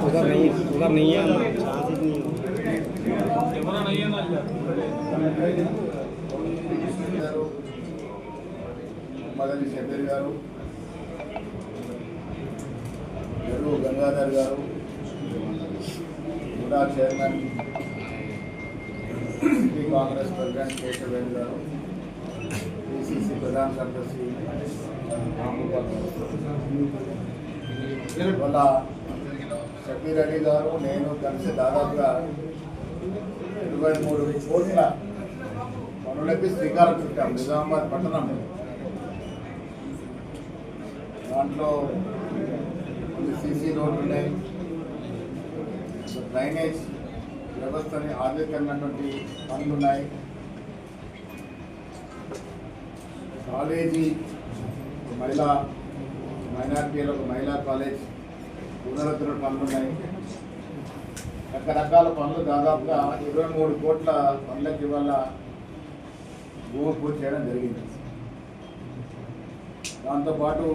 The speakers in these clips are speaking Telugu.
उधर नहीं उधर नहीं है जहाँ से नहीं గారు మదలి షబీర్ గారు ఎరువు గంగాధర్ గారు కూడా chairman city Congress president Keshaveni గారు పిసిసి ప్రధాన కార్యదర్శి రాంగోపాల్ గారు వాళ్ళ షబీర్ అలీ గారు నేను కలిసి దాదాపుగా ఇరవై మూడు కోట్ల పనులకి శ్రీకారం చుట్టాం నిజామాబాద్ పట్టణం. దాంట్లో కొన్ని సీసీ రోడ్లు ఉన్నాయి. డ్రైనేజ్ వ్యవస్థని ఆధునికమైనటువంటి పనులు ఉన్నాయి కాలేజీ మహిళా మైనార్టీలకు మహిళా కాలేజ్ పునరుద్ధరణ పనులు ఉన్నాయి. రకరకాల పనులు దాదాపుగా ఇరవై మూడు కోట్ల పనులకి ఇవాళ భూమి పూజ చేయడం జరిగింది. దాంతోపాటు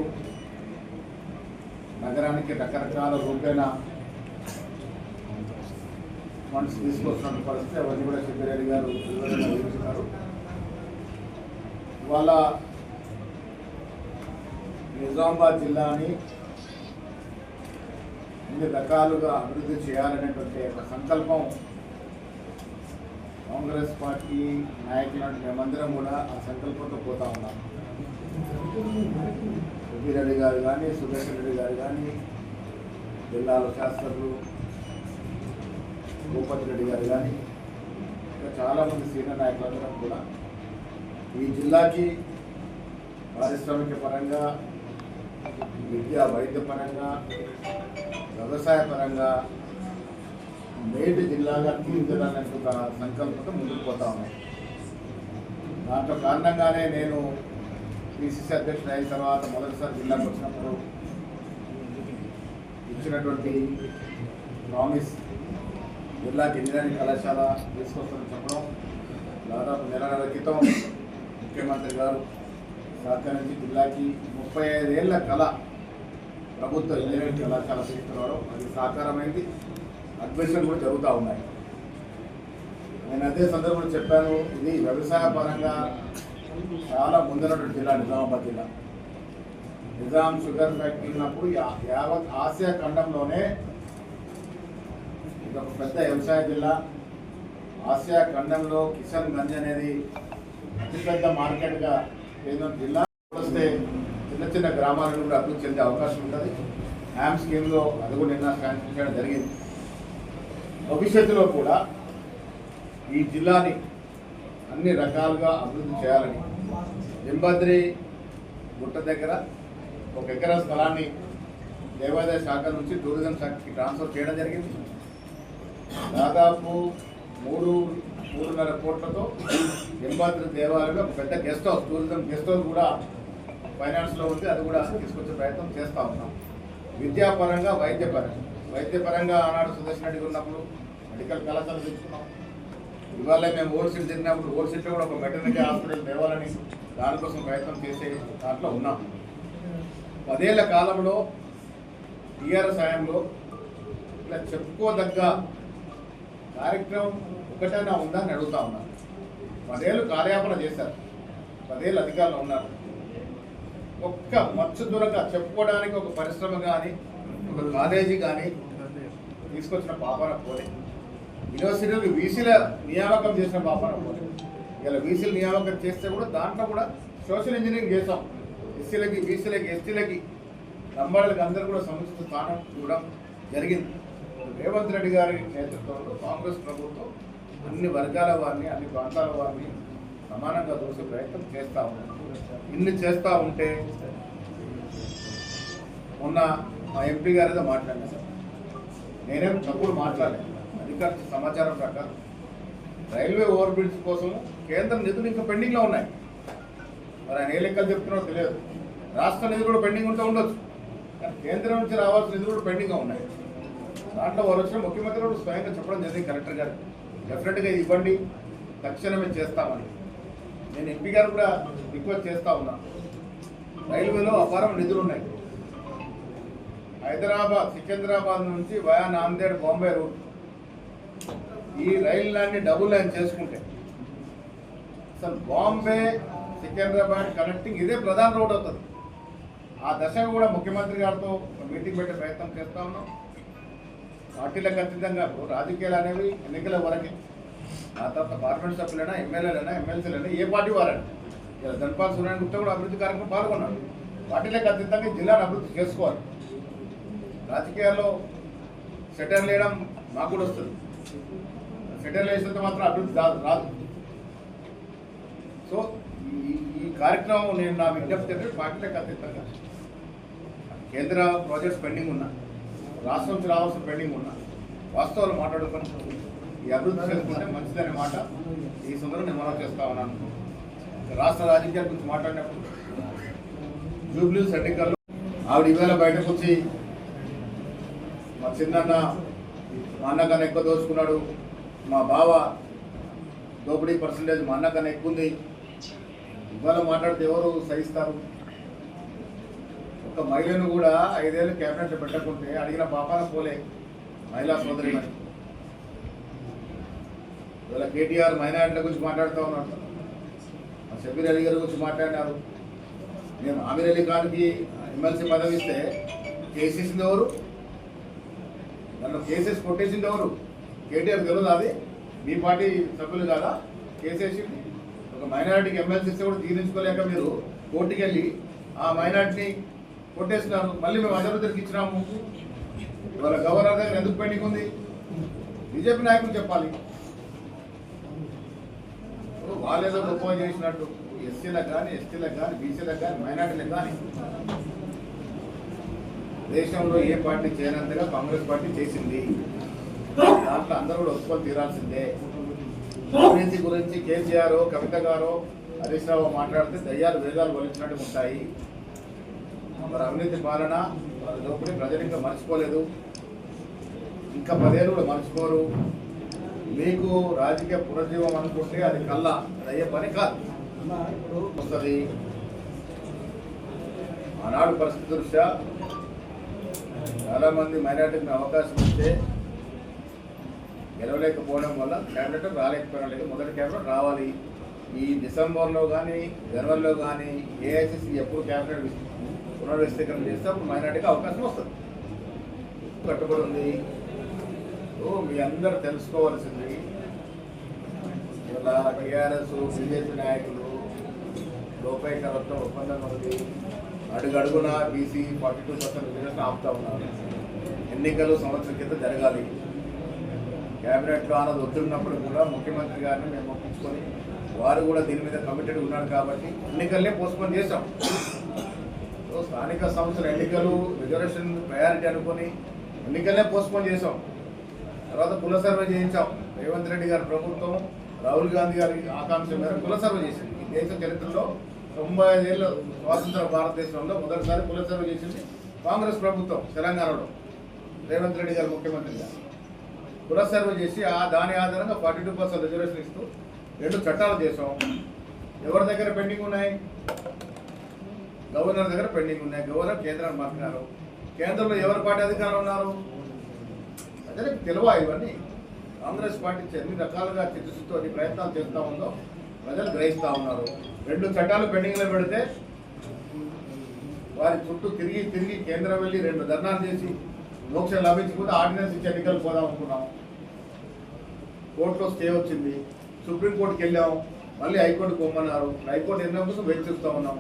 నగరానికి రకరకాల రూపేణ ఫండ్స్ తీసుకొస్తున్న పరిస్థితి అవన్నీ కూడా సిద్ధిరెడ్డి గారు వివరించారు ఇవాళ నిజామాబాద్ జిల్లాని ఇన్ని రకాలుగా అభివృద్ధి చేయాలనేటువంటి ఒక సంకల్పం కాంగ్రెస్ పార్టీ నాయకులు మేమందరం కూడా ఆ సంకల్పంతో పోతా ఉన్నాం. రెడ్డి గారు కానీ సురేష్ రెడ్డి గారు కానీ జిల్లాలో శాస్త్రులు భూపతి రెడ్డి గారు కానీ ఇంకా చాలామంది సీనియర్ నాయకులందరం కూడా ఈ జిల్లాకి పారిశ్రామిక పరంగా విద్యా వైద్య పరంగా వ్యవసాయ పరంగా నేటి జిల్లాగా తీర్చడానికి ఒక సంకల్పంతో ముందుకు పోతా ఉన్నాం. దాంట్లో కారణంగానే నేను పిసిసి అధ్యక్షుడు అయిన తర్వాత మొదటిసారి జిల్లాకు వచ్చినప్పుడు ఇచ్చినటువంటి ప్రామిస్ జిల్లాకి ఇంజనీరింగ్ కళాశాల తీసుకొస్తామని చెప్పడం దాదాపు నెల నెల క్రితం ముఖ్యమంత్రి గారు సహకరించి జిల్లాకి ముప్పై ఐదేళ్ళ కళ ప్రభుత్వ ఇంజనీరింగ్ కళాశాల తీసుకురావడం అది సాకారమైంది. అడ్మిషన్ కూడా జరుగుతూ ఉన్నాయి. నేను అదే సందర్భంలో చెప్పాను ఇది వ్యవసాయ పరంగా చాలా ముందున్నటువంటి జిల్లా నిజామాబాద్ జిల్లా. నిజాం షుగర్ ఫ్యాక్టరీ ఉన్నప్పుడు యావత్ ఆసియా ఖండంలోనే ఇది ఒక పెద్ద వ్యవసాయ జిల్లా. ఆసియా ఖండంలో కిషన్ గంజ్ అనేది అతిపెద్ద మార్కెట్గా ఏదో జిల్లా వస్తే చిన్న చిన్న గ్రామాలను కూడా అభివృద్ధి చెందే అవకాశం ఉంటుంది. హ్యామ్ స్కీమ్లో అది కూడా నిన్న శాంక్షన్ చేయడం జరిగింది. భవిష్యత్తులో కూడా ఈ జిల్లాని అన్ని రకాలుగా అభివృద్ధి చేయాలని లింబద్రి గుట్ట దగ్గర ఒక ఎకరా స్థలాన్ని దేవాదాయ శాఖ నుంచి టూరిజం శాఖకి ట్రాన్స్ఫర్ చేయడం జరిగింది. దాదాపు మూడు మూడున్నర కోట్లతో లింబాద్రి దేవాలయంలో ఒక పెద్ద guest house tourism guest house కూడా ఫైనాన్స్లో ఉంది. అది కూడా తీసుకొచ్చే ప్రయత్నం చేస్తూ ఉన్నాం. విద్యాపరంగా వైద్యపరంగా. వైద్యపరంగా ఆనాడు సుదర్శన్ రెడ్డి ఉన్నప్పుడు మెడికల్ కళాశాల తెచ్చుకున్నాం. ఇవాళ మేము ఓల్డ్ తిరిగినప్పుడు ఓల్డ్ కూడా ఒక వెటర్నరీ హాస్పిటల్ తేవాలని దానికోసం ప్రయత్నం చేసే దాంట్లో ఉన్నాం. పదేళ్ళ కాలంలో టీఆర్ఎస్ హయాంలో ఇట్లా చెప్పుకోదగ్గ కార్యక్రమం ఒకటైనా ఉందా అని అడుగుతా ఉన్నాను పదేళ్ళు కార్యాపన చేశారు. పదేళ్ళు అధికారులు ఉన్నారు. ఒక్క మచ్చు దొరక చెప్పుకోవడానికి ఒక పరిశ్రమ కానీ ఒక కాలేజీ కానీ తీసుకొచ్చిన పాపన పోలే. యూనివర్సిటీలు వీసీల నియామకం చేసిన పాపన పోలే. ఇలా వీసీల నియామకం చేస్తే కూడా దాంట్లో కూడా సోషల్ ఇంజనీరింగ్ చేస్తాం ఎస్సీలకి బీసీలకి ఎస్టీలకి లంబాడులకి అందరూ కూడా సముచిత స్థానం ఇవ్వడం జరిగింది. రేవంత్ రెడ్డి గారి నేతృత్వంలో కాంగ్రెస్ ప్రభుత్వం అన్ని వర్గాల వారిని అన్ని ప్రాంతాల వారిని సమానంగా చూసే ప్రయత్నం చేస్తూ ఉన్నాం. ఇన్ని చేస్తూ ఉంటే మొన్న మా ఎంపీ గారితో ఏదో మాట్లాడినా సార్. నేనేం తప్పుడు మాట్లాడలేదు అధికార సమాచారం ప్రకారం రైల్వే ఓవర్ బ్రిడ్జ్ కోసం కేంద్ర నిధులు ఇంకా పెండింగ్లో ఉన్నాయి. మరి ఆయన ఏ లెక్కలు చెప్తున్నారో తెలియదు. రాష్ట్ర నిధులు కూడా పెండింగ్ ఉంటే ఉండొచ్చు. కానీ కేంద్రం నుంచి రావాల్సిన నిధులు కూడా పెండింగ్గా ఉన్నాయి. దాంట్లో వారు వచ్చిన ముఖ్యమంత్రి కూడా స్వయంగా చెప్పడం జరిగింది కలెక్టర్ గారు. డెఫినెట్గా ఇవ్వండి. తక్షణమే చేస్తామని. నేను ఎంపీ గారు కూడా రిక్వెస్ట్ చేస్తా ఉన్నా. రైల్వేలో అపారం నిధులు ఉన్నాయి. హైదరాబాద్ సికింద్రాబాద్ నుంచి వయా నాందేడ్ బాంబే రూట్. ఈ రైల్ లైన్ని డబుల్ లైన్ చేసుకుంటే. అసలు బాంబే సికింద్రాబాద్ కనెక్టింగ్ ఇదే ప్రధాన రోడ్ అవుతుంది. ఆ దశ కూడా ముఖ్యమంత్రి గారితో ఒక మీటింగ్ పెట్టే ప్రయత్నం చేస్తా ఉన్నాం. పార్టీలకు అతీతంగా ఇప్పుడు రాజకీయాలు అనేవి ఎన్నికల వరకే. ఆ తర్వాత పార్లమెంట్ సభ్యులైనా ఎమ్మెల్యేలైనా ఎమ్మెల్సీలైనా ఏ పార్టీ వారండి ఇలా ధన్పాల్ సూర్యనారాయణ గుప్తా కూడా అభివృద్ధి కార్యక్రమం పాల్గొన్నాడు. పార్టీలకు అతీతంగా జిల్లాను అభివృద్ధి చేసుకోవాలి. రాజకీయాల్లో సెటర్లు వేయడం మాకు కూడా వస్తుంది. సెటర్లు వేసినంత మాత్రం అభివృద్ధి రాదు రాదు. సో ఈ కార్యక్రమం నేను నా విజ్ఞప్తి పార్టీలకు అతీతంగా. కేంద్ర ప్రాజెక్ట్స్ పెండింగ్ ఉన్నా రాష్ట్రం నుంచి రావాల్సిన పెండింగ్ ఉన్నా. వాస్తవాలు మాట్లాడుకొని ఈ అభివృద్ధి చేసుకుంటే మంచిదనే మాట. ఈ సందర్భం నేను మనం చేస్తా ఉన్నాను. రాష్ట్ర రాజకీయాల గురించి మాట్లాడినప్పుడు జూబ్లీ ఎన్నికల్లో ఆవిడ ఈవేళ బయటకు వచ్చి మా చిన్నన్న మా అన్నకన్నా ఎక్కువ దోచుకున్నాడు. మా బావ దోపిడీ పర్సంటేజ్ మా అన్నకన్నా ఎక్కువ ఉంది. ఇవాళ మాట్లాడితే ఎవరు సహిస్తారు? ఒక మహిళను కూడా ఐదేళ్ళు క్యాబినెట్ పెట్టకుంటే అడిగిన పాపాన పోలే మహిళా సోదరి ఇవాళ కేటీఆర్ మైనార్టీల గురించి మాట్లాడుతూ ఉన్నాడు. షబీర్ అలీ గారి గురించి మాట్లాడినారు. మేము ఆమీర్ అలీ ఖాన్కి ఎమ్మెల్సీ పదవి ఇస్తే కేసేసింది ఎవరు? నన్ను కేసెస్ కొట్టేసింది ఎవరు? కేటీఆర్ తెలియదు అది? మీ పార్టీ సభ్యులు కాదా? కేసేసింది ఒక మైనారిటీకి ఎమ్మెల్సీ ఇస్తే కూడా తీర్చుకోలేక మీరు కోర్టుకి వెళ్ళి ఆ మైనారిటీని కొట్టేసినారు మళ్ళీ మేము అజరుద్దరికి ఇచ్చినాము. ఇవాళ గవర్నర్ దగ్గర ఎందుకు పెండింగ్ ఉంది? బీజేపీ నాయకులు చెప్పాలి. వాళ్ళేదో వాళ్ళు ఏదో గొప్ప చేసినట్టు ఎస్సీలకు కానీ ఎస్టీలకు కానీ బీసీలకు కానీ మైనార్టీలకు కానీ. దేశంలో ఏ పార్టీ చేయనంతగా కాంగ్రెస్ పార్టీ చేసింది. దాంట్లో అందరూ కూడా ఒప్పుకొని తీరాల్సిందే. అవినీతి గురించి కేసీఆర్ కవిత గారు హరీష్ రావు మాట్లాడితే దయ్యాలు వేదాలు వలించినట్టు ఉంటాయి. మరి అవినీతి పాలన వాళ్ళ దోపిడీ ప్రజలు ఇంకా మర్చిపోలేదు. ఇంకా పదేళ్ళు కూడా మర్చిపోరు. మీకు రాజకీయ పునర్జీవం అనుకుంటే అది కల్లా. అది అయ్యే పని కాదు. వస్తుంది. ఆనాడు పరిస్థితి దృష్ట్యా చాలామంది మైనార్టీకి అవకాశం ఇస్తే గెలవలేకపోవడం వల్ల క్యాబినెట్ రాలేకపోవడం మొదటి క్యాబినెట్ రావాలి. ఈ డిసెంబర్లో కానీ జనవరిలో కానీ ఏఐసిసి ఎప్పుడు క్యాబినెట్ విస్- పునర్వ్యవస్థీకరణ చేస్తే అప్పుడు మైనార్టీకి అవకాశం వస్తుంది. కట్టుబడి ఉంది. సో మీ అందరు తెలుసుకోవాల్సింది. ఇలా టీఆర్ఎస్ బీజేపీ నాయకులు లోపైకరత్వం ఒప్పందం ఉంది. అడుగడుగున BC forty two percent reservation ఆపుతా ఉన్నారు. ఎన్నికలు సంవత్సరం కింద జరగాలి. క్యాబినెట్లో అన్నది వద్దున్నప్పుడు కూడా ముఖ్యమంత్రి గారిని మేము ఒప్పించుకొని వారు కూడా దీని మీద కమిటెడ్ ఉన్నారు కాబట్టి ఎన్నికలనే పోస్ట్పోన్ చేశాం. స్థానిక సంస్థల ఎన్నికలు రిజర్వేషన్ ప్రయారిటీ అనుకొని ఎన్నికలే పోస్ట్పోన్ చేసాం తర్వాత పునఃసర్వే చేయించాం. రేవంత్ రెడ్డి గారి ప్రభుత్వం రాహుల్ గాంధీ గారి ఆకాంక్ష మేరకు కుల చేసింది. ఈ దేశ చరిత్రలో తొంభై ఐదేళ్ళ స్వాతంత్ర భారతదేశంలో మొదటిసారి కుల చేసింది కాంగ్రెస్ ప్రభుత్వం తెలంగాణలో. రేవంత్ రెడ్డి గారు ముఖ్యమంత్రిగా కుల చేసి ఆ దాని ఆధారంగా ఫార్టీ టూ పర్సెంట్ రిజర్వేషన్ ఇస్తూ రెండు చట్టాలు చేసాం ఎవరి దగ్గర పెండింగ్ ఉన్నాయి? గవర్నర్ దగ్గర పెండింగ్ ఉన్నాయి. గవర్నర్ కేంద్రాన్ని మాట్లాడారు కేంద్రంలో ఎవరి పార్టీ అధికారులు ఉన్నారు? అదే తెలివా ఇవన్నీ? కాంగ్రెస్ పార్టీ ఎన్ని రకాలుగా చిత్తశుద్ధితో ప్రయత్నాలు చేస్తూ ఉందో ప్రజలు గ్రహిస్తూ ఉన్నారు. రెండు చట్టాలు పెండింగ్లో పెడితే వారి చుట్టూ తిరిగి తిరిగి కేంద్రం వెళ్ళి రెండు ధర్నాలు చేసి మోక్షం లభించకుండా ఆర్డినెన్స్ ఇచ్చి ఎన్నికలు పోదాం అనుకున్నాం. కోర్టులో స్టే వచ్చింది. సుప్రీంకోర్టుకి వెళ్ళాం. మళ్ళీ హైకోర్టుకు పోమన్నారు హైకోర్టు నిర్ణయం కోసం వెయిట్ చూస్తూ ఉన్నాం.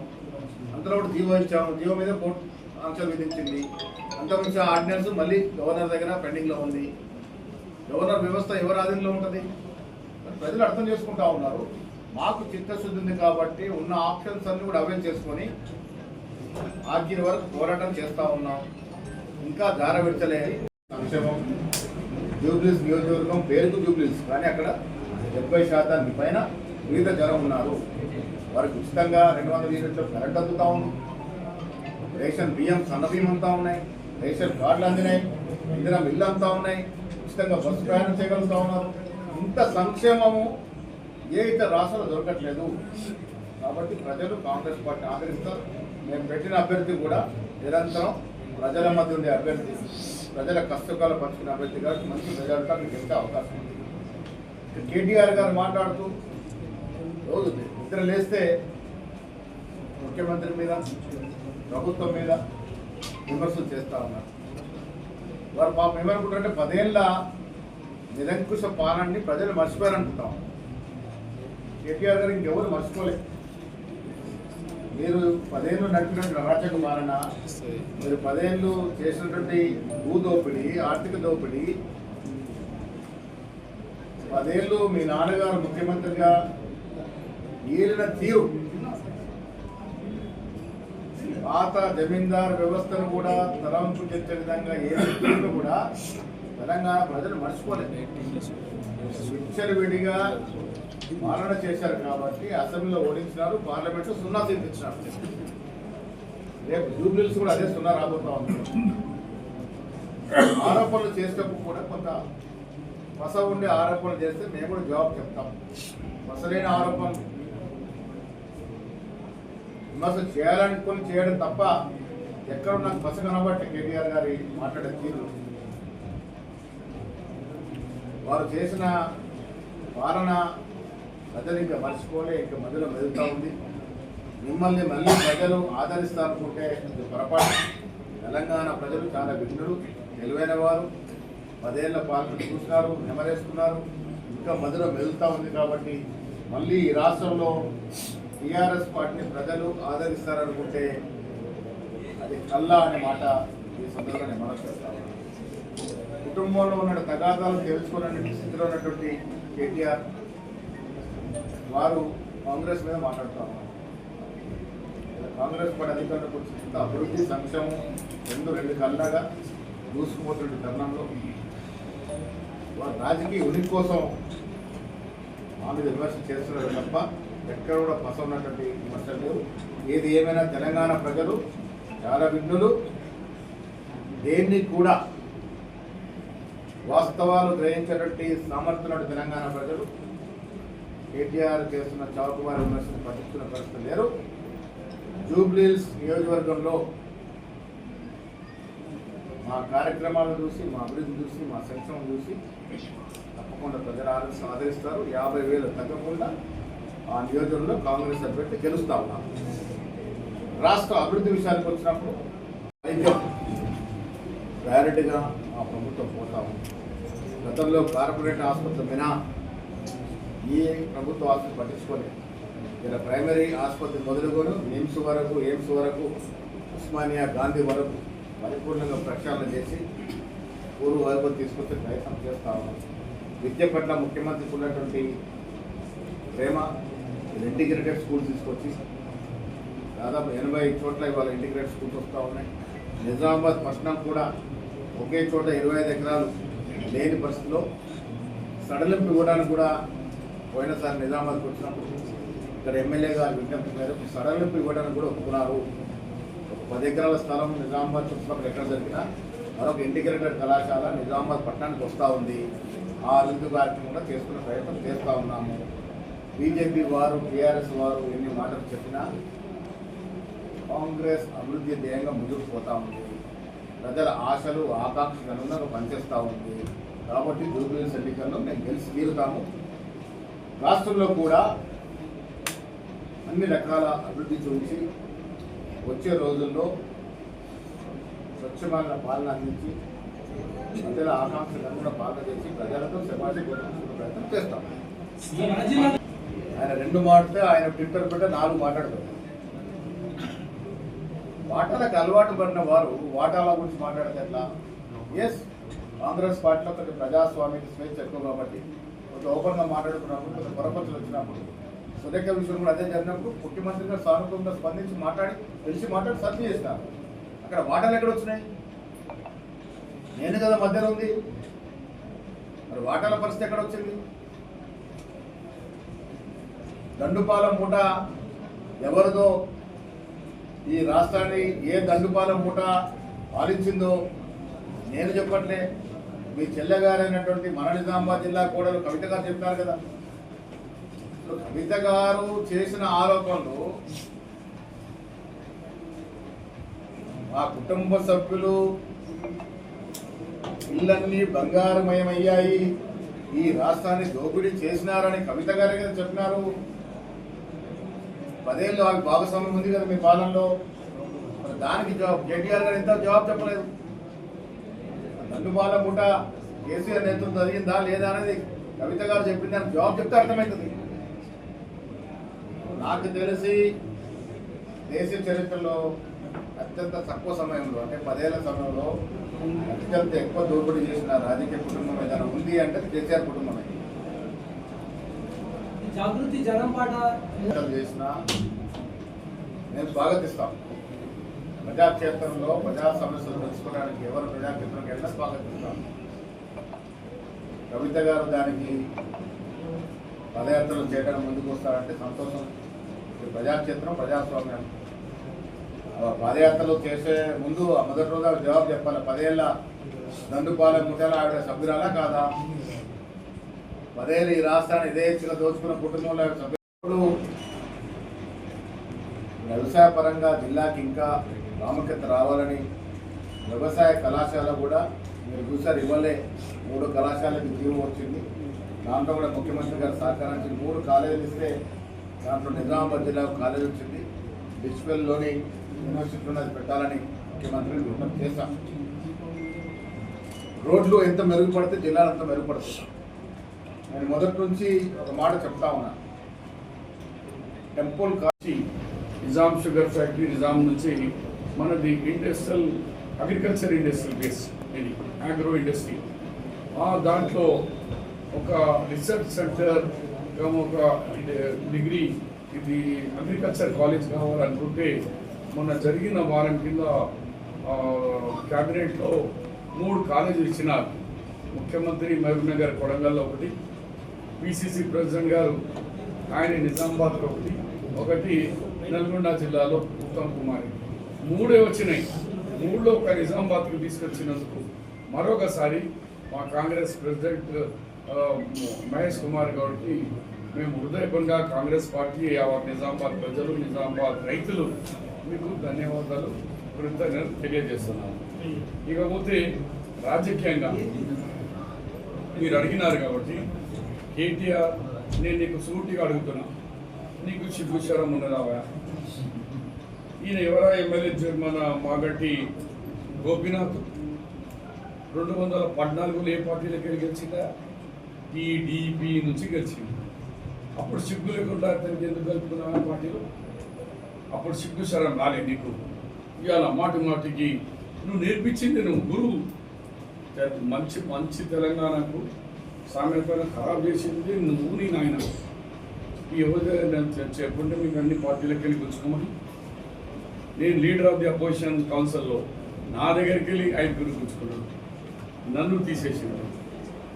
అంతలో ఒకటి జీవో ఇచ్చాము. జీవో మీద కోర్టు ఆంక్షలు విధించింది. అంతకుమించి ఆ ఆర్డినెన్స్ మళ్ళీ గవర్నర్ దగ్గర పెండింగ్లో ఉంది. గవర్నర్ వ్యవస్థ ఎవరి ఆధీనంలో ఉంటుంది? ప్రజలు అర్థం చేసుకుంటా ఉన్నారు. మాకు చిత్తశుద్ధి ఉంది కాబట్టి ఉన్న ఆప్షన్స్ అన్ని కూడా అవైల్ చేసుకొని ఆఖరి వరకు పోరాటం చేస్తూ ఉన్నాం. ఇంకా జార విడతలే సంక్షేమం జూబ్లీస్ నియోజకవర్గం పేరుకు జూబ్లీస్ కానీ అక్కడ డెబ్బై శాతానికి పైన వివిధ జనం ఉన్నారు. వారికి ఉచితంగా రెండు వందల యూనిట్లు కరెంట్ అందుతూ ఉంది. రేషన్ బియ్యం సన్న బియ్యం అంతా ఉన్నాయి. రేషన్ కార్డులు అందినాయి. ఇందిరా ఇల్లు అంతా ఉన్నాయి. ఉచితంగా బస్సు ప్రయాణం చేయగలుగుతూ ఉన్నారు. ఇంత సంక్షేమము ఏ ఇతర రాష్ట్రాలు దొరకట్లేదు. కాబట్టి ప్రజలు కాంగ్రెస్ పార్టీ ఆదరిస్తారు. మేము పెట్టిన అభ్యర్థి కూడా నిరంతరం ప్రజల మధ్య ఉండే అభ్యర్థి ప్రజల కష్టకాలు పంచుకునే అభ్యర్థి కాబట్టి మంచి ప్రజలతో మీకు ఎంత అవకాశం ఉంది. కేటీఆర్ గారు మాట్లాడుతూ రోజు నిద్ర లేస్తే ముఖ్యమంత్రి మీద ప్రభుత్వం మీద విమర్శలు చేస్తా ఉన్నారు. వారు పాపం ఏమనుకుంటారంటే పదేళ్ళ నిరంకుశ పాలనని ప్రజలు మర్చిపోయారనుకుంటాం కేటీఆర్ గారు ఇంకెవరు మర్చిపోలేదు మీరు పదేళ్ళు నడిపినటువంటి అరాచక పాలన మీరు పదేళ్ళు చేసినటువంటి భూ దోపిడీ ఆర్థిక దోపిడీ పదేళ్ళు మీ నాన్నగారు ముఖ్యమంత్రిగా ఏలిన తీరు. పాత జమీందార్ వ్యవస్థను కూడా తలంపు తెచ్చే విధంగా ఏ కూడా తెలంగాణ ప్రజలు మర్చిపోలేదు. విడిగా పాలన చేశారు కాబట్టి అసెంబ్లీలో ఓడించినారు పార్లమెంట్ సున్నా తీర్పించినారు రేపు జూబ్లీస్ కూడా అదే సున్నా రాబోతా ఉంది. ఆరోపణలు చేసేటప్పుడు కూడా కొంత బస ఉండే ఆరోపణలు చేస్తే మేము కూడా జవాబు చెప్తాం. పసలేని ఆరోపణలు విమర్శ చేయాలనుకొని చేయడం తప్ప ఎక్కడ నాకు బస కనబట్టి కేటీఆర్ గారి మాట్లాడే తీరు. వారు చేసిన పాలన ప్రజలు ఇంకా మర్చిపోలే ఇంకా మధ్యలో మెదుగుతూ ఉంది. మిమ్మల్ని మళ్ళీ ప్రజలు ఆదరిస్తారనుకుంటే ఇది పొరపాటు. తెలంగాణ ప్రజలు చాలా విఘ్నులు తెలివైన వారు. పదేళ్ళ పాలన చూసినారు నెమరేసుకున్నారు. ఇంకా మధ్యలో మెదులుతూ ఉంది కాబట్టి మళ్ళీ ఈ రాష్ట్రంలో టీఆర్ఎస్ పార్టీని ప్రజలు ఆదరిస్తారనుకుంటే అది కల్లా అనే మాట ఈ సందర్భంగా మనం చేస్తాను కుటుంబంలో ఉన్న తగాదాలు తెలుసుకోవాలనే స్థితిలో ఉన్నటువంటి కేటీఆర్ వారు కాంగ్రెస్ మీద మాట్లాడుతూ కాంగ్రెస్ పార్టీ అధికారంలోకి వచ్చిన అభివృద్ధి సంక్షేమం రెండు రెండు కళ్ళగా దూసుకుపోతున్న తరుణంలో వారు రాజకీయ ఉనికి కోసం మా విమర్శ చేస్తున్నారు తప్ప ఎక్కడ కూడా పస ఉన్నటువంటి విమర్శలు లేవు. ఏది ఏమైనా తెలంగాణ ప్రజలు చాలా విఘ్నులు. దేన్ని కూడా వాస్తవాలు గ్రహించేటువంటి సామర్థ్యం తెలంగాణ ప్రజలు కేటీఆర్ చేస్తున్న చౌకవారి విమర్శను పట్టించుకున్న పరిస్థితి లేరు. జూబ్లీల్స్ నియోజకవర్గంలో మా కార్యక్రమాలను చూసి మా అభివృద్ధి చూసి మా సంక్షేమం చూసి తప్పకుండా ప్రజలు ఆదరిస్తారు. యాభై వేలు తగ్గకుండా ఆ నియోజకవర్గంలో కాంగ్రెస్ అభ్యర్థి గెలుస్తా ఉన్నాం రాష్ట్ర అభివృద్ధి విషయానికి వచ్చినప్పుడు వైద్యం ప్రయారిటీగా మా ప్రభుత్వం పోతాము గతంలో కార్పొరేట్ ఆసుపత్రి మినా ఏ ప్రభుత్వ ఆసుపత్రి పట్టించుకోలేదు. ఇలా ప్రైమరీ ఆసుపత్రి మొదలుకొని నిమ్స్ వరకు ఎయిమ్స్ వరకు ఉస్మానియా గాంధీ వరకు పరిపూర్ణంగా ప్రక్షాళన చేసి పూర్వ వైపు తీసుకొచ్చే ప్రయత్నం చేస్తా ఉన్నాం. విద్య పట్ల ముఖ్యమంత్రికి ఉన్నటువంటి ప్రేమ ఇంటిగ్రేటెడ్ స్కూల్ తీసుకొచ్చి దాదాపు ఎనభై చోట్ల ఇవాళ ఇంటిగ్రేటెడ్ స్కూల్స్ వస్తూ ఉన్నాయి. నిజామాబాద్ పట్టణం కూడా ఒకే చోట ఇరవై ఐదు ఎకరాలు లేని పరిస్థితిలో సడలింపు ఇవ్వడానికి కూడా పోయినసారి నిజామాబాద్కి వచ్చినప్పుడు ఇక్కడ ఎమ్మెల్యే గారు విజ్ఞప్తి మేరకు సడలింపు ఇవ్వడానికి కూడా ఒప్పుకున్నారు. ఒక పది ఎకరాల స్థలం నిజామాబాద్ చుట్టుపక్కల ఎక్కడ జరిగినా మరొక ఇంటిగ్రేటెడ్ కళాశాల నిజామాబాద్ పట్టణానికి వస్తూ ఉంది. ఆ అభివృద్ధి కార్యక్రమం కూడా చేసుకునే ప్రయత్నం చేస్తూ ఉన్నాము. బీజేపీ వారు టీఆర్ఎస్ వారు ఎన్ని మాటలు చెప్పినా కాంగ్రెస్ అభివృద్ధి ధ్యేయంగా ముందుకు పోతూ ఉంది. ప్రజల ఆశలు ఆకాంక్షలు అనుగుణంగా పనిచేస్తూ ఉంది. కాబట్టి జూబ్లీస్ ఎన్నికల్లో మేము గెలిచి తీరుతాము. రాష్ట్రంలో కూడా అన్ని రకాల అభివృద్ధి చూసి వచ్చే రోజుల్లో స్వచ్ఛమైన పాలన అందించి ప్రజల ఆకాంక్షలు కూడా పాలన చేసి ప్రజలతో సమాజం ప్రయత్నం చేస్తాం. ఆయన రెండు మాటలు ఆయన ట్విట్టర్ పెట్ట నాలుగు మాట్లాడుతున్నారు వాటాలకు అలవాటు పడిన వారు వాటాల గురించి మాట్లాడితే ఎట్లా? ఎస్ కాంగ్రెస్ పార్టీలో కొంచెం ప్రజాస్వామ్యం స్వేచ్ఛ ఎక్కువ కాబట్టి కొంత ఓపెన్గా మాట్లాడుకున్నప్పుడు కొంత పొరపచ్చులు వచ్చినప్పుడు. సురేఖ విషయం కూడా అదే జరిగినప్పుడు ముఖ్యమంత్రి గారు సానుకూలంగా స్పందించి మాట్లాడి తెలిసి మాట్లాడి సర్చ్ చేసినారు అక్కడ వాటాలు ఎక్కడ వచ్చినాయి? నేను కదా మధ్యలో ఉంది. మరి వాటాల పరిస్థితి ఎక్కడ వచ్చింది? దండుపాలెం పూట ఎవరిదో ఈ రాష్ట్రాన్ని ఏ దండుపాలెం పూట పాలించిందో నేను చెప్పట్లే. మీ చెల్లెగారైనటువంటి మన నిజామాబాద్ జిల్లా కోడలు కవిత గారు చెప్పారు కదా. కవిత గారు చేసిన ఆరోపణలు మా కుటుంబ సభ్యులు ఇళ్ళన్నీ బంగారమయమయ్యాయి. ఈ రాష్ట్రాన్ని దోపిడీ చేసినారని కవిత గారే కదా చెప్పినారు. పదేళ్ళు ఆమె భాగస్వామ్యం ఉంది కదా మీ పాలనలో? దానికి జవాబు. కేటీఆర్ గారు ఎంత జవాబు చెప్పలేదు. దండుపాల ముఠ కేసీఆర్ నేతృత్వం జరిగిందా లేదా అనేది కవిత గారు చెప్పింది దానికి జవాబు చెప్తే అర్థమవుతుంది. నాకు తెలిసి దేశ చరిత్రలో అత్యంత తక్కువ సమయంలో అంటే పదేళ్ళ సమయంలో అత్యంత ఎక్కువ దోపిడీ చేసిన రాజకీయ కుటుంబం ఏదైనా ఉంది అంటే కేసీఆర్ కుటుంబమే. జాగృతి జనం పాట నేను స్వాగతిస్తాం. ప్రజాక్షేత్రంలో ప్రజా సమస్యలు తెలుసుకోవడానికి ఎవరు ప్రజాక్షేత్రంకి వెళ్ళినా స్వాగతిస్తాం. కవిత గారు దానికి పదయాత్రలు చేయడానికి ముందుకు వస్తారంటే సంతోషం. ప్రజాక్షేత్రం ప్రజాస్వామ్యం. పాదయాత్రలు చేసే ముందు మొదటి రోజు ఆవిడ జవాబు చెప్పాలి. పదేళ్ళ దండుపాలెం ముఠాల ఆవిడ సభ్యురాలా కాదా? పదేళ్ళు ఈ రాష్ట్రాన్ని యథేచ్ఛగా దోచుకున్న కుటుంబంలో ఆవిడ సభ్యుడు వ్యవసాయ పరంగా జిల్లాకి ఇంకా ప్రాముఖ్యత రావాలని వ్యవసాయ కళాశాల కూడా మీరు చూసారు ఇవ్వలే. మూడు కళాశాలకి జీవం వచ్చింది. దాంట్లో కూడా ముఖ్యమంత్రి గారు సహకరించి మూడు కాలేజీలు ఇస్తే దాంట్లో నిజామాబాద్ జిల్లా కాలేజీ వచ్చింది. డిస్పెల్లోని యూనివర్సిటీలో అది పెట్టాలని ముఖ్యమంత్రి విజ్ఞప్తి చేశాం రోడ్లు ఎంత మెరుగుపడితే జిల్లాలు అంత మెరుగుపడుతుంది నేను మొదటి నుంచి ఒక మాట చెప్తా ఉన్నా. టెంపుల్ కాచి నిజాం షుగర్ ఫ్యాక్టరీ నిజాం నుంచి మనది ఇండస్ట్రియల్ అగ్రికల్చర్ ఇండస్ట్రియల్ బేస్ ఇది ఆగ్రో ఇండస్ట్రీ ఆ దాంట్లో ఒక రీసెర్చ్ సెంటర్ ఒక డిగ్రీ ఇది అగ్రికల్చర్ కాలేజ్ కావాలనుకుంటే మొన్న జరిగిన వారం కింద క్యాబినెట్లో మూడు కాలేజీలు ఇచ్చినారు. ముఖ్యమంత్రి మహబూబ్ నగర్ కొడంగల్లో ఒకటి పిసిసి ప్రెసిడెంట్ గారు ఆయన నిజామాబాద్లో ఒకటి ఒకటి నల్గొండ జిల్లాలో ఉత్తమ్ కుమార్. మూడే వచ్చినాయి. మూడులో ఒక నిజామాబాద్కి తీసుకొచ్చినందుకు మరొకసారి మా కాంగ్రెస్ ప్రెసిడెంట్ మహేష్ కుమార్ గారికి మేము హృదయపంగా కాంగ్రెస్ పార్టీ నిజామాబాద్ ప్రజలు నిజామాబాద్ రైతులు మీకు ధన్యవాదాలు కృతజ్ఞతలు తెలియజేస్తున్నాను ఇకపోతే రాజకీయంగా మీరు అడిగినారు కాబట్టి కేటీఆర్ నేను నీకు సూటిగా అడుగుతున్నా. నీకు సిగ్గుశరం ఉన్నదావా ఈయన ఎవరా? ఎమ్మెల్యే మన మాగట్టి గోపీనాథ్. రెండు వందల పద్నాలుగులో ఏ పార్టీలోకి వెళ్ళి గెలిచిందా? టీడీపీ నుంచి గెలిచింది. అప్పుడు సిగ్గు లేకుండా అతనికి ఎందుకు కలుపుకున్నావా పార్టీలో? అప్పుడు సిగ్గు శరం రాలేదు నీకు. ఇవాళ మాటి మాటికి నువ్వు నేర్పించింది నువ్వు గురువు. మంచి మంచి తెలంగాణకు సామెతను ఖరాబ్ చేసింది నువ్వు నీ నాయన. ఈ యువత చెప్పుంటే మీకు అన్ని పార్టీలకు వెళ్ళి గుంచుకోమని నేను లీడర్ ఆఫ్ ది అపోజిషన్ కౌన్సిల్లో నా దగ్గరికి వెళ్ళి ఐదుగురు గుంచుకున్నాను నన్ను తీసేసినారు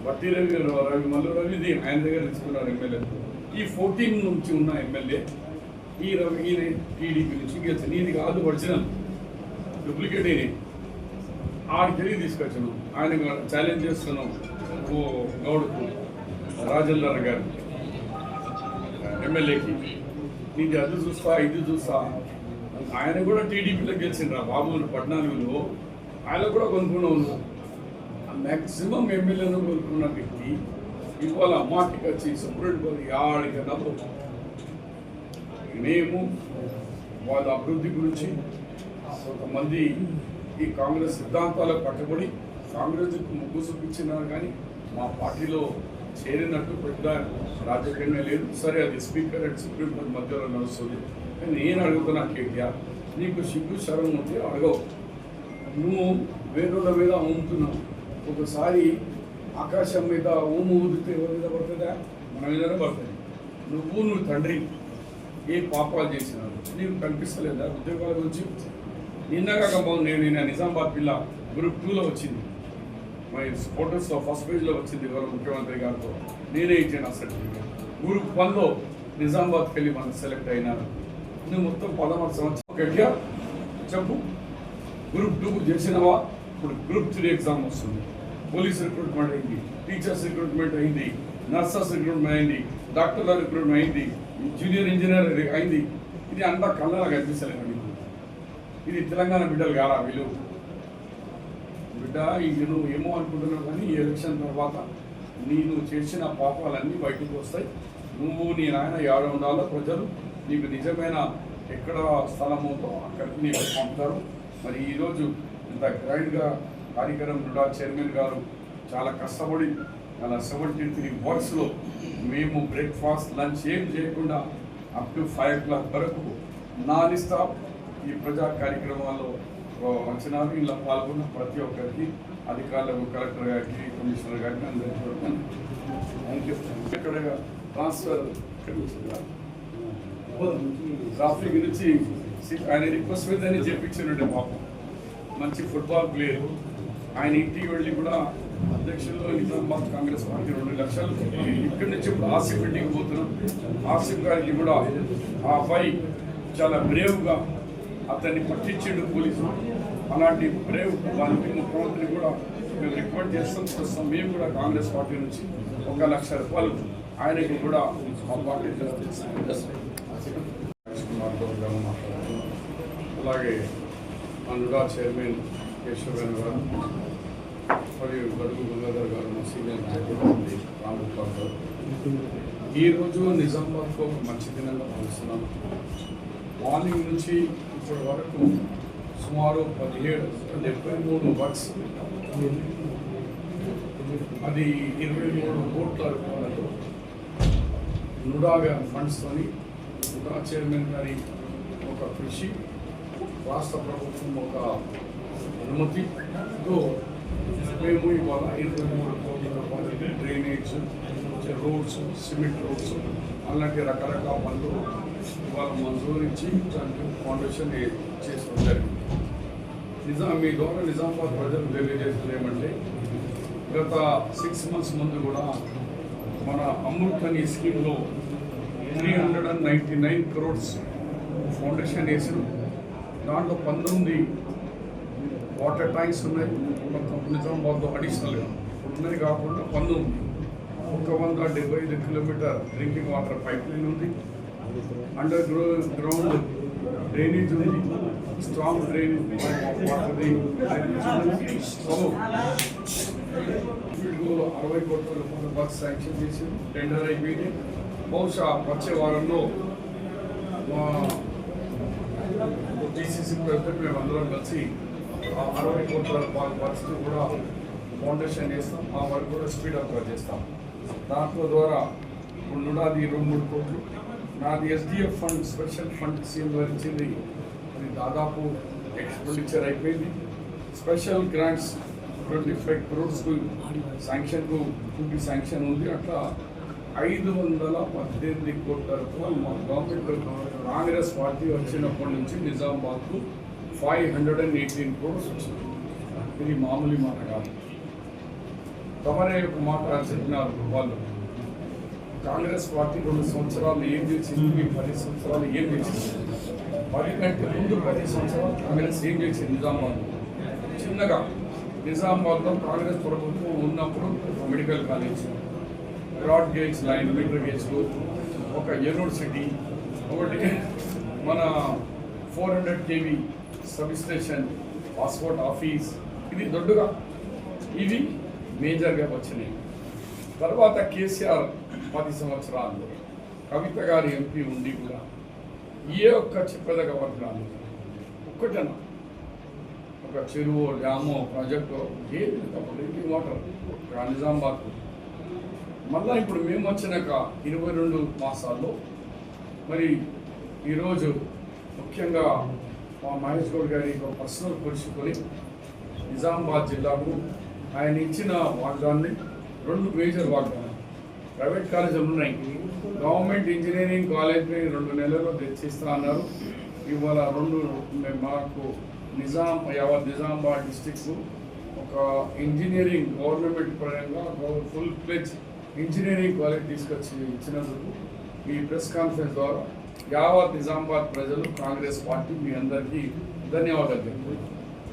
బట్టి రవి గారు, రవి మల్లు రవి ఆయన దగ్గర తీసుకున్నారు ఎమ్మెల్యే. ఈ ఫోర్టీన్ నుంచి ఉన్న ఎమ్మెల్యే ఈ రవి ఈయన టీడీపీ నుంచి గెలిచి నీది కాదు ఒరిజినల్. డూప్లికేట్ అయినాయి. ఆడికి తిరిగి తీసుకొచ్చాను. ఆయన ఛాలెంజ్ చేస్తున్నాం. గౌడ్కు రాజల్లర్ గారు ఎమ్మెల్యేకి నీది అది చూస్తా ఇది చూస్తా. ఆయన కూడా టీడీపీలో గెలిచిండ్రా బాబు పద్నాలుగులో. ఆయన కూడా కొనుక్కున్నావు మ్యాక్సిమం ఎమ్మెల్యేను కొనుక్కున్న వ్యక్తి ఇవాళ మాటికి వచ్చి సుప్రీంకోర్టు ఆడికి నవ్వు. మేము వాళ్ళ అభివృద్ధి గురించి కొంతమంది ఈ కాంగ్రెస్ సిద్ధాంతాలకు పట్టుబడి కాంగ్రెస్కు ముగ్గు చూపించినారు కానీ మా పార్టీలో చేరినట్టు పెద్ద రాజకీయంగా లేదు. సరే అది స్పీకర్ అండ్ సుప్రీం కోర్టు మధ్యలో నడుస్తుంది. కానీ నేను అడుగుతున్నా కేటీఆర్ నీకు సిగ్గు శరం ఉంటే అడగవు. నువ్వు వేరుల మీద ఊముతున్నావు. ఒకసారి ఆకాశం మీద ఊము ఊదితే ఎవరి మీద పడుతుందా? మన మీదనే పడుతుంది. నువ్వు నువ్వు తండ్రి ఏ పాపాలు చేసినావు నీకు కనిపిస్తలేదా? ఉద్యోగాల గురించి? నిన్నగా కంపౌండ్ నేను నిన్న నిజామాబాద్ పిల్ల గ్రూప్ టూలో వచ్చింది. మై ఫోటోస్లో ఫస్ట్ పేజ్లో వచ్చింది గౌరవ ముఖ్యమంత్రి గారితో. నేనే ఇచ్చాను ఆ సర్టిఫికేట్ గ్రూప్ పనిలో నిజామాబాద్కి వెళ్ళి మనం సెలెక్ట్ అయినారు నేను మొత్తం పదమూడు సంవత్సరం గట్టిగా చెప్పు. గ్రూప్ టూ చేసినవా? ఇప్పుడు గ్రూప్ త్రీ ఎగ్జామ్ వస్తుంది. పోలీస్ రిక్రూట్మెంట్ అయింది టీచర్స్ రిక్రూట్మెంట్ అయింది నర్సెస్ రిక్రూట్మెంట్ అయింది డాక్టర్ల రిక్రూట్మెంట్ అయింది జూనియర్ ఇంజనీర్ అయింది. ఇది అంతా కళ్ళలా కనిపిస్తలేదు ఇది తెలంగాణ బిడ్డలు కారా వీళ్ళు? బిడ్డ ఇంక నువ్వు ఏమో అనుకుంటున్నావు కానీ ఈ ఎలక్షన్ తర్వాత నేను చేసిన పాపాలన్నీ బయటకు వస్తాయి. నువ్వు నీ నాయన ఏడ ఉండాలో ప్రజలు నీకు నిజమైన ఎక్కడ స్థలం ఉందో అక్కడికి నీకు పంపుతారు. మరి ఈరోజు ఇంత గ్రైండ్గా కార్యక్రమం కూడా చైర్మన్ గారు చాలా కష్టపడి అలా సెవెంటీ త్రీ వర్క్స్లో మేము బ్రేక్ఫాస్ట్ లంచ్ ఏం చేయకుండా up to five o'clock వరకు నాన్ స్టాప్ ఈ ప్రజా కార్యక్రమాల్లో వచ్చినారు ఇలా పాల్గొన్న ప్రతి ఒక్కరికి అధికారులకు కలెక్టర్ గారికి కమిషనర్ గారికి అందరికీ ఇక్కడ ట్రాన్స్ఫర్? ట్రాఫిక్ నుంచి ఆయన రిక్వెస్ట్ మీద అని పాపం. మంచి ఫుట్బాల్ ప్లేయర్. ఆయన ఇంటికి వెళ్ళి కూడా అధ్యక్షులు నిజామాబాద్ కాంగ్రెస్ పార్టీ రెండు లక్షలు. ఇక్కడి నుంచి ఇప్పుడు ఆసిఫ్ ఇంటికి పోతున్నాం. ఆసిఫ్ గారికి కూడా ఆ అబ్బాయి చాలా బ్రేవ్గా అతన్ని పట్టించిండు పోలీసు. అలాంటి బ్రేవ్ దానికి ముఖ్యమంత్రి కూడా మేము రికమెండ్ చేస్తాం. ప్రస్తుతం మేము కూడా కాంగ్రెస్ పార్టీ నుంచి ఒక లక్ష రూపాయలు ఆయనకి కూడా మా పార్టీ చేస్తాం. అలాగే అనుడా చైర్మన్ కేశవన్ గారు మరియు గడుగు గంగాధర్ గారు మా సీనియర్ నాయకుడు రామగోపాల్ గారు. ఈరోజు నిజామాబాద్లో ఒక మంచి దినంగా భావిస్తున్నాను మార్నింగ్ నుంచి ఇప్పటి వరకు సుమారు పదిహేడు డెబ్బై మూడు వర్క్స్ అది ఇరవై మూడు కోట్ల రూపాయలతో నుడాగా ఫండ్స్తోని నుడా చైర్మన్ గారి ఒక కృషి రాష్ట్ర ప్రభుత్వం ఒక అనుమతితో మేము ఇవాళ ఇరవై మూడు కోట్ల రూపాయలకి డ్రైనేజ్ రోడ్స్ సిమెంట్ రోడ్స్ అలాంటి రకరకాల పనులు ఇవాళ మంజూరు ఇచ్చి దానికి ఫౌండేషన్ చేసుకోవడం జరిగింది నిజాం మీ ద్వారా నిజామాబాద్ ప్రజలు తెలియజేస్తుంది ఏమంటే గత సిక్స్ మంత్స్ ముందు కూడా మన అమృత్ అని స్కీమ్లో three hundred and ninety nine crores foundation వేసారు దాంట్లో పంతొమ్మిది వాటర్ ట్యాంక్స్ ఉన్నాయి. మొత్తం నిజామాబాద్లో అడిషనల్గా ఉన్నాయి కాకుండా పంతొమ్మిది. ఒక వంద డెబ్బై ఐదు kilometre drinking water pipe line ఉంది. అండర్ గ్రౌ గ్రౌండ్ డ్రైనేజ్ ఉంది. స్ట్రాంగ్ డ్రైన్ సో అరవై కోట్ల రూపాయల వర్క్ శాంక్షన్ చేసి టెండర్ అయిపోయింది. బహుశా వచ్చే వారంలో మా టీసీసీ ప్రెసిడెంట్ మేము అందరం కలిసి ఆ అరవై కోట్ల రూపాయల వర్క్స్ కూడా ఫౌండేషన్ చేస్తాం. ఆ వర్క్ కూడా స్పీడ్ అప్ చేస్తాం. దాంట్లో ద్వారా ఇప్పుడు నుడాది రెండు మూడు కోట్లు. నాది SDF fund special fund CM గారు ఇచ్చింది. అది దాదాపు ఎక్స్పెండిచర్ అయిపోయింది. స్పెషల్ గ్రాంట్స్ ట్వంటీ ఫైవ్ క్రోర్స్కు శాంక్షన్కు పూర్తి శాంక్షన్ ఉంది. అట్లా ఐదు వందల పద్దెనిమిది కోట్ల రూపాయలు మా గవర్నమెంట్ కాంగ్రెస్ పార్టీ వచ్చినప్పటి నుంచి నిజామాబాద్కు five hundred and eighteen crores వచ్చింది. ఇది మామూలు మాట కాదు. తమరే ఒక మాట చెప్పినారు వాళ్ళు. కాంగ్రెస్ పార్టీ రెండు సంవత్సరాలు ఏం చేసింది? మీ పది సంవత్సరాలు ఏం చేసింది? పది కంటే ముందు పది సంవత్సరాలు కాంగ్రెస్ ఏం చేసింది? నిజామాబాద్. చిన్నగా నిజామాబాద్లో కాంగ్రెస్ ప్రభుత్వం ఉన్నప్పుడు medical college broad gauge line metre గేజ్లు ఒక యూనివర్సిటీ ఒకటి మన four hundred KV sub station passport office ఇది దొడ్డుగా. ఇవి మేజర్గా వచ్చినాయి. తర్వాత కేసీఆర్ పది సంవత్సరాలు కవిత గారి ఎంపీ ఉండి కూడా ఏ ఒక్క చెప్పదగ వర్గాలు ఒక్కటన? ఒక చెరువు డ్యాము ప్రాజెక్టు ఏది డ్రింకింగ్ వాటర్ ఒక నిజామాబాద్. మళ్ళా ఇప్పుడు మేము వచ్చినాక ఇరవై రెండు మాసాల్లో మరి ఈరోజు ముఖ్యంగా మా మహేష్ గౌడ్ గారి పర్సనల్ కొలుచుకొని నిజామాబాద్ జిల్లాకు ఆయన ఇచ్చిన వాగ్దాన్ని రెండు మేజర్ వాగ్దానం ప్రైవేట్ కాలేజీలు ఉన్నాయి. గవర్నమెంట్ ఇంజనీరింగ్ కాలేజ్ని రెండు నెలల్లో తెచ్చిస్తా అన్నారు ఇవాళ రెండు మాకు నిజాం యావత్ నిజామాబాద్ డిస్టిక్ ఒక ఇంజనీరింగ్ గవర్నమెంట్ పరంగా ఫుల్ ఫ్లెజ్ ఇంజనీరింగ్ కాలేజ్ తీసుకొచ్చి ఇచ్చినందుకు ఈ ప్రెస్ కాన్ఫరెన్స్ ద్వారా యావత్ నిజామాబాద్ ప్రజలు కాంగ్రెస్ పార్టీ మీ అందరికీ ధన్యవాదాలు చెప్తున్నాను